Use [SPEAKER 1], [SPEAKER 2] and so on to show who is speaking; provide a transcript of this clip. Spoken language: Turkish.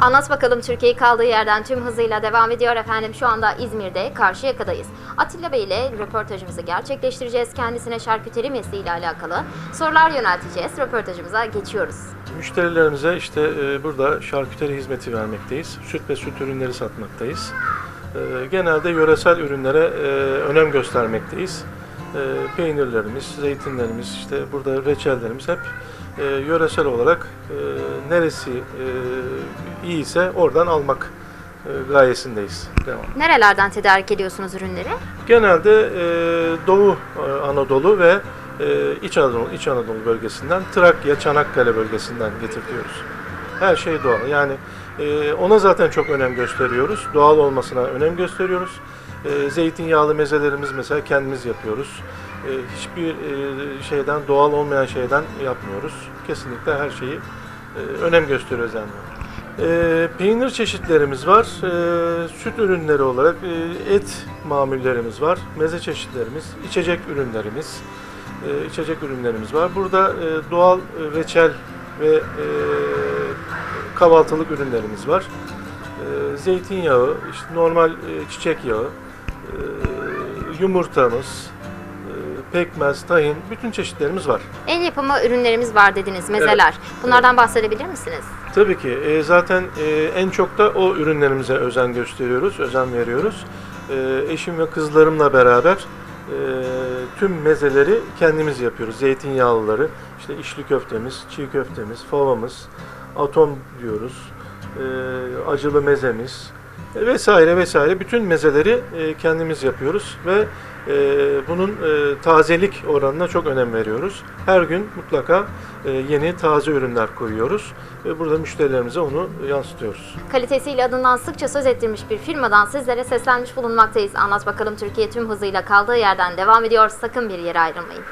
[SPEAKER 1] Anlat bakalım Türkiye'yi kaldığı yerden tüm hızıyla devam ediyor efendim. Şu anda İzmir'de Karşıyaka'dayız. Atilla Bey ile röportajımızı gerçekleştireceğiz. Kendisine şarküteri mesleğiyle alakalı sorular yönelteceğiz. Röportajımıza geçiyoruz.
[SPEAKER 2] Müşterilerimize işte e, burada şarküteri hizmeti vermekteyiz. Süt ve süt ürünleri satmaktayız. E, genelde yöresel ürünlere e, önem göstermekteyiz. E, peynirlerimiz, zeytinlerimiz, işte burada reçellerimiz hep e, yöresel olarak e, neresi e, iyiyse oradan almak e, gayesindeyiz. Devam.
[SPEAKER 1] Nerelerden tedarik ediyorsunuz ürünleri?
[SPEAKER 2] Genelde e, Doğu e, Anadolu ve e, İç Anadolu, İç Anadolu bölgesinden, Trakya, Çanakkale bölgesinden getirtiyoruz. Her şey doğal. Yani e, ona zaten çok önem gösteriyoruz. Doğal olmasına önem gösteriyoruz. E, zeytinyağlı mezelerimiz mesela kendimiz yapıyoruz. E, hiçbir e, şeyden, doğal olmayan şeyden yapmıyoruz. Kesinlikle her şeyi e, önem gösteriyoruz yani. E, peynir çeşitlerimiz var. E, süt ürünleri olarak e, et mamullerimiz var. Meze çeşitlerimiz, içecek ürünlerimiz, e, içecek ürünlerimiz var. Burada e, doğal e, reçel ve e, kahvaltılık ürünlerimiz var. E, zeytinyağı, işte normal e, çiçek yağı, e, yumurtamız, e, pekmez, tahin, bütün çeşitlerimiz var.
[SPEAKER 1] El yapımı ürünlerimiz var dediniz, mezeler. Bunlardan bahsedebilir misiniz?
[SPEAKER 2] Tabii ki. E, zaten e, en çok da o ürünlerimize özen gösteriyoruz, özen veriyoruz. E, eşim ve kızlarımla beraber e, tüm mezeleri kendimiz yapıyoruz. Zeytinyağlıları, işte içli köftemiz, çiğ köftemiz, favamız, atom diyoruz, e, acılı mezemiz e, vesaire vesaire bütün mezeleri e, kendimiz yapıyoruz ve e, bunun e, tazelik oranına çok önem veriyoruz. Her gün mutlaka e, yeni taze ürünler koyuyoruz ve burada müşterilerimize onu yansıtıyoruz.
[SPEAKER 1] Kalitesiyle adından sıkça söz ettirmiş bir firmadan sizlere seslenmiş bulunmaktayız. Anlat bakalım Türkiye tüm hızıyla kaldığı yerden devam ediyor. Sakın bir yere ayrılmayın.